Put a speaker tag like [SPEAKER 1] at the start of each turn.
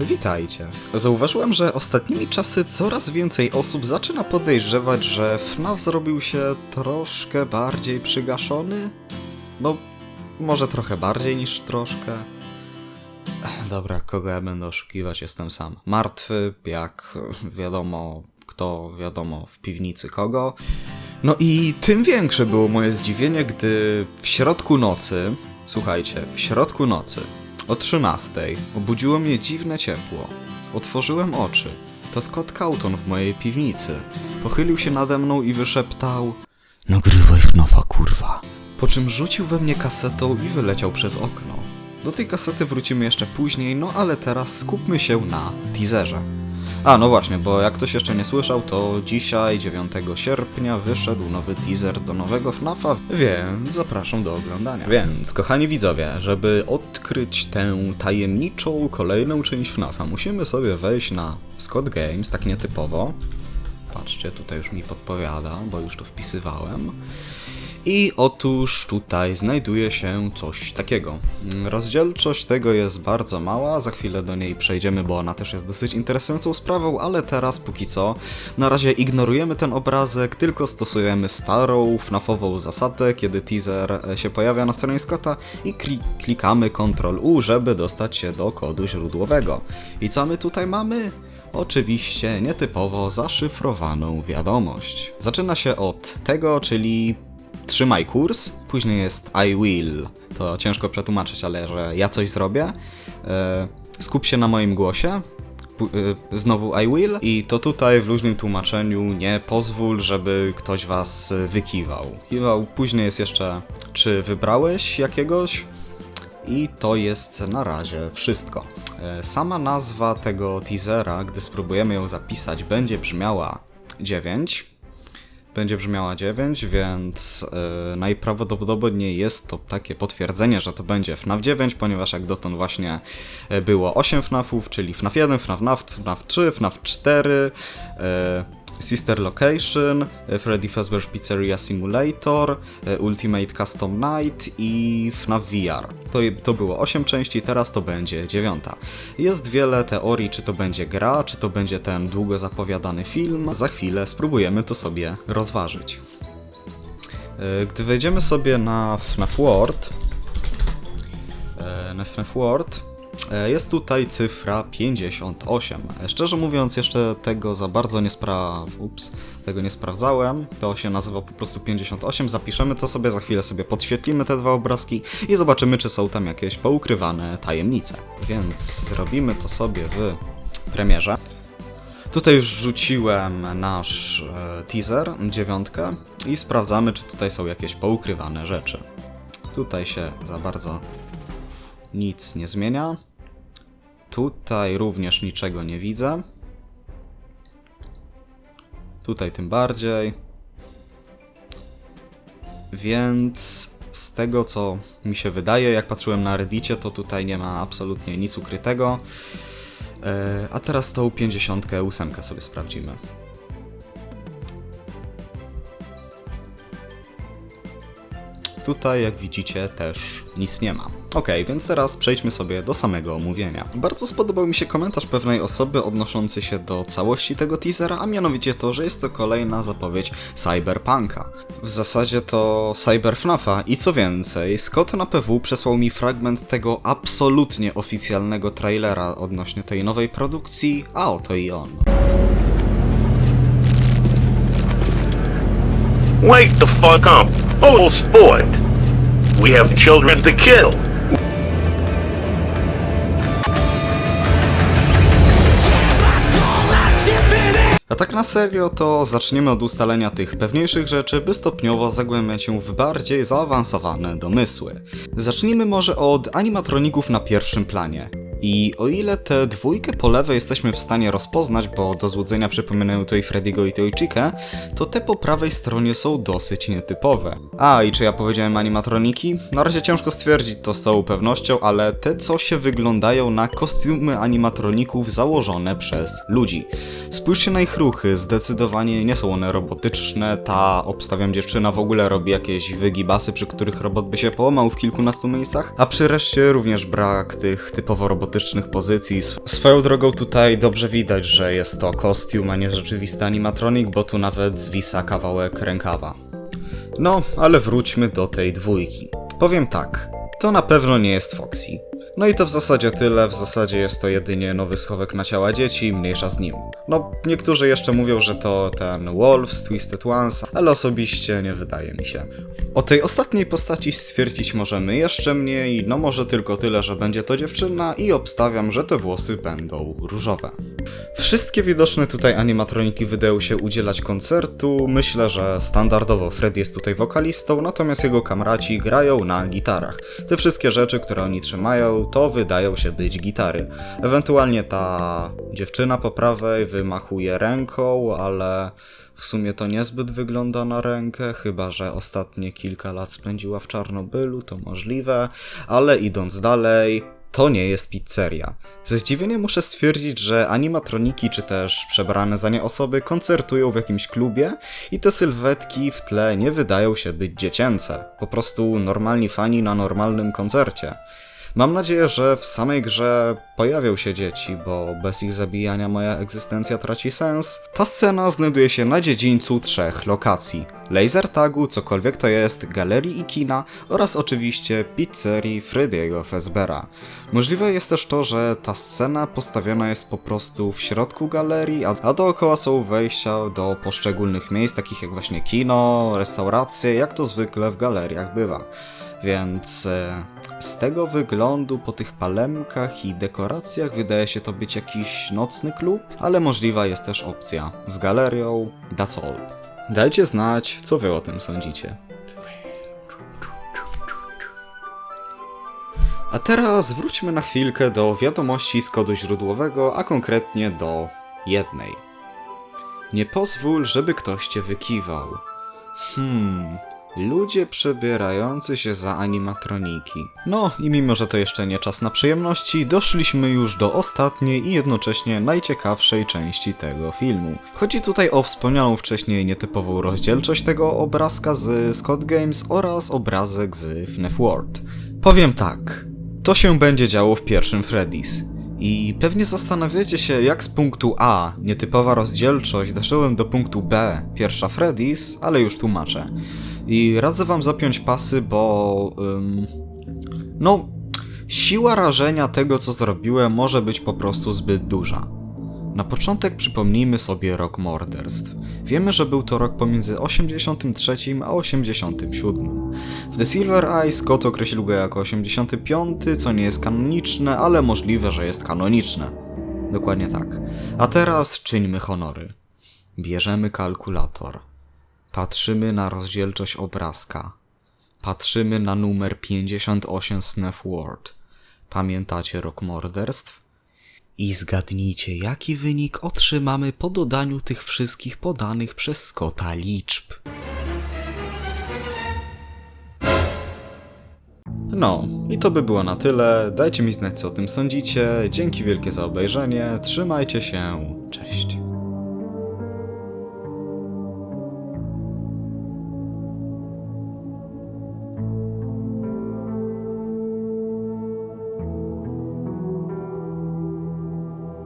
[SPEAKER 1] Witajcie. Zauważyłem, że ostatnimi czasy coraz więcej osób zaczyna podejrzewać, że FNAF zrobił się troszkę bardziej przygaszony? No, może trochę bardziej niż troszkę. Dobra, kogo ja będę oszukiwać, jestem sam. Martwy, jak wiadomo, kto wiadomo w piwnicy kogo. No i tym większe było moje zdziwienie, gdy w środku nocy, słuchajcie, w środku nocy, o 13 obudziło mnie dziwne ciepło. Otworzyłem oczy. To Scott Cawton w mojej piwnicy. Pochylił się nade mną i wyszeptał Nagrywaj FNAFa, kurwa. Po czym rzucił we mnie kasetą i wyleciał przez okno. Do tej kasety wrócimy jeszcze później, no ale teraz skupmy się na teaserze. A, no właśnie, bo jak ktoś jeszcze nie słyszał, to dzisiaj, 9 sierpnia, wyszedł nowy teaser do nowego FNAFa, więc zapraszam do oglądania. Więc, kochani widzowie, żeby odkryć tę tajemniczą kolejną część FNAFa, musimy sobie wejść na Scott Games, tak nietypowo. Patrzcie, tutaj już mi podpowiada, bo już to wpisywałem. I otóż tutaj znajduje się coś takiego. Mm, Rozdzielczość tego jest bardzo mała, za chwilę do niej przejdziemy, bo ona też jest dosyć interesującą sprawą, ale teraz póki co na razie ignorujemy ten obrazek, tylko stosujemy starą FNAFową zasadę, kiedy teaser e, się pojawia na stronie Scotta i kli- klikamy Ctrl U, żeby dostać się do kodu źródłowego. I co my tutaj mamy? Oczywiście nietypowo zaszyfrowaną wiadomość. Zaczyna się od tego, czyli trzymaj kurs, później jest I will, to ciężko przetłumaczyć, ale że ja coś zrobię. E, skup się na moim głosie, e, znowu I will i to tutaj w luźnym tłumaczeniu nie pozwól, żeby ktoś was e, wykiwał. Kiwał, później jest jeszcze czy wybrałeś jakiegoś? I to jest na razie wszystko. Sama nazwa tego teasera, gdy spróbujemy ją zapisać, będzie brzmiała 9. Będzie brzmiała 9, więc e, najprawdopodobniej jest to takie potwierdzenie, że to będzie FNAF 9, ponieważ jak dotąd właśnie e, było 8 FNAFów, czyli FNAF 1, FNAF, FNAF, FNAF 3, FNAF 4, e, Sister Location, e, Freddy Fazbear's Pizzeria Simulator, e, Ultimate Custom Night i FNAF VR. To, to było 8 części, teraz to będzie 9. Jest wiele teorii, czy to będzie gra, czy to będzie ten długo zapowiadany film. Za chwilę spróbujemy to sobie rozważyć. E, Gdy wejdziemy sobie na FNAF World, na FNAF World, jest tutaj cyfra 58. E, Szczerze mówiąc, jeszcze tego za bardzo nie spra... Ups, tego nie sprawdzałem. To się nazywa po prostu 58. Zapiszemy to sobie, za chwilę sobie podświetlimy te dwa obrazki i zobaczymy, czy są tam jakieś poukrywane tajemnice. Więc zrobimy to sobie w premierze. Tutaj już rzuciłem nasz e, teaser, dziewiątkę, i sprawdzamy, czy tutaj są jakieś poukrywane rzeczy. Tutaj się za bardzo nic nie zmienia. Tutaj również niczego nie widzę. Tutaj tym bardziej. Więc z tego co mi się wydaje, jak patrzyłem na Reddicie, to tutaj nie ma absolutnie nic ukrytego. E, A teraz tą 58 sobie sprawdzimy. Tutaj, jak widzicie, też nic nie ma. Ok, więc teraz przejdźmy sobie do samego omówienia. Bardzo spodobał mi się komentarz pewnej osoby odnoszący się do całości tego teasera, a mianowicie to, że jest to kolejna zapowiedź Cyberpunka. W zasadzie to Cyber FNAFa i co więcej, Scott na PW przesłał mi fragment tego absolutnie oficjalnego trailera odnośnie tej nowej produkcji, a oto i on.
[SPEAKER 2] Wake the fuck up. Oh, sport. We have children to kill.
[SPEAKER 1] A tak na serio, to zaczniemy od ustalenia tych pewniejszych rzeczy, by stopniowo zagłębiać się w bardziej zaawansowane domysły. Zacznijmy może od animatroników na pierwszym planie. I o ile tę dwójkę po lewej jesteśmy w stanie rozpoznać, bo do złudzenia przypominają tutaj Freddy'ego i Toychikę, to te po prawej stronie są dosyć nietypowe. A, i czy ja powiedziałem animatroniki? Na razie ciężko stwierdzić to z całą pewnością, ale te co się wyglądają na kostiumy animatroników założone przez ludzi. Spójrzcie na ich ruchy, zdecydowanie nie są one robotyczne, ta obstawiam dziewczyna w ogóle robi jakieś wygibasy, przy których robot by się połamał w kilkunastu miejscach, a przy reszcie również brak tych typowo robotycznych pozycji. Sw- Swoją drogą tutaj dobrze widać, że jest to kostium, a nie rzeczywisty animatronik, bo tu nawet zwisa kawałek rękawa. No, ale wróćmy do tej dwójki. Powiem tak, to na pewno nie jest Foxy. No i to w zasadzie tyle, w zasadzie jest to jedynie nowy schowek na ciała dzieci, mniejsza z nim. No, niektórzy jeszcze mówią, że to ten Wolf z Twisted Ones, ale osobiście nie wydaje mi się. O tej ostatniej postaci stwierdzić możemy jeszcze mniej, no może tylko tyle, że będzie to dziewczyna i obstawiam, że te włosy będą różowe. Wszystkie widoczne tutaj animatroniki wydają się udzielać koncertu. Myślę, że standardowo Fred jest tutaj wokalistą, natomiast jego kamraci grają na gitarach. Te wszystkie rzeczy, które oni trzymają, to wydają się być gitary. Ewentualnie ta dziewczyna po prawej wymachuje ręką, ale w sumie to niezbyt wygląda na rękę, chyba że ostatnie kilka lat spędziła w Czarnobylu, to możliwe, ale idąc dalej, to nie jest pizzeria. Ze zdziwieniem muszę stwierdzić, że animatroniki czy też przebrane za nie osoby koncertują w jakimś klubie i te sylwetki w tle nie wydają się być dziecięce. Po prostu normalni fani na normalnym koncercie. Mam nadzieję, że w samej grze pojawią się dzieci, bo bez ich zabijania moja egzystencja traci sens. Ta scena znajduje się na dziedzińcu trzech lokacji. Laser tagu, cokolwiek to jest, galerii i kina oraz oczywiście pizzerii Freddy'ego Fazbera. Możliwe jest też to, że ta scena postawiona jest po prostu w środku galerii, a, dookoła są wejścia do poszczególnych miejsc, takich jak właśnie kino, restauracje, jak to zwykle w galeriach bywa. Więc e, z tego wyglądu po tych palemkach i dekoracjach wydaje się to być jakiś nocny klub, ale możliwa jest też opcja z galerią, that's all. Dajcie znać, co wy o tym sądzicie. A teraz wróćmy na chwilkę do wiadomości z kodu źródłowego, a konkretnie do jednej. Nie pozwól, żeby ktoś cię wykiwał. Hmm, ludzie przebierający się za animatroniki. No i mimo, że to jeszcze nie czas na przyjemności, doszliśmy już do ostatniej i jednocześnie najciekawszej części tego filmu. Chodzi tutaj o wspomnianą wcześniej nietypową rozdzielczość tego obrazka z Scott Games oraz obrazek z FNAF World. Powiem tak, to się będzie działo w pierwszym Freddy's. I pewnie zastanawiacie się, jak z punktu A, nietypowa rozdzielczość, doszedłem do punktu B, pierwsza Freddy's, ale już tłumaczę. I radzę wam zapiąć pasy, bo... Ym, no, siła rażenia tego, co zrobiłem, może być po prostu zbyt duża. Na początek przypomnijmy sobie rok morderstw. Wiemy, że był to rok pomiędzy 83 a 87. W The Silver Eye Scott określił go jako 85, co nie jest kanoniczne, ale możliwe, że jest kanoniczne. Dokładnie tak. A teraz czyńmy honory. Bierzemy kalkulator. Patrzymy na rozdzielczość obrazka. Patrzymy na numer 58 Snef Ward. Pamiętacie rok morderstw? I zgadnijcie, jaki wynik otrzymamy po dodaniu tych wszystkich podanych przez Scotta liczb. No, i to by było na tyle. Dajcie mi znać, co o tym sądzicie. Dzięki wielkie za obejrzenie. Trzymajcie się. Cześć.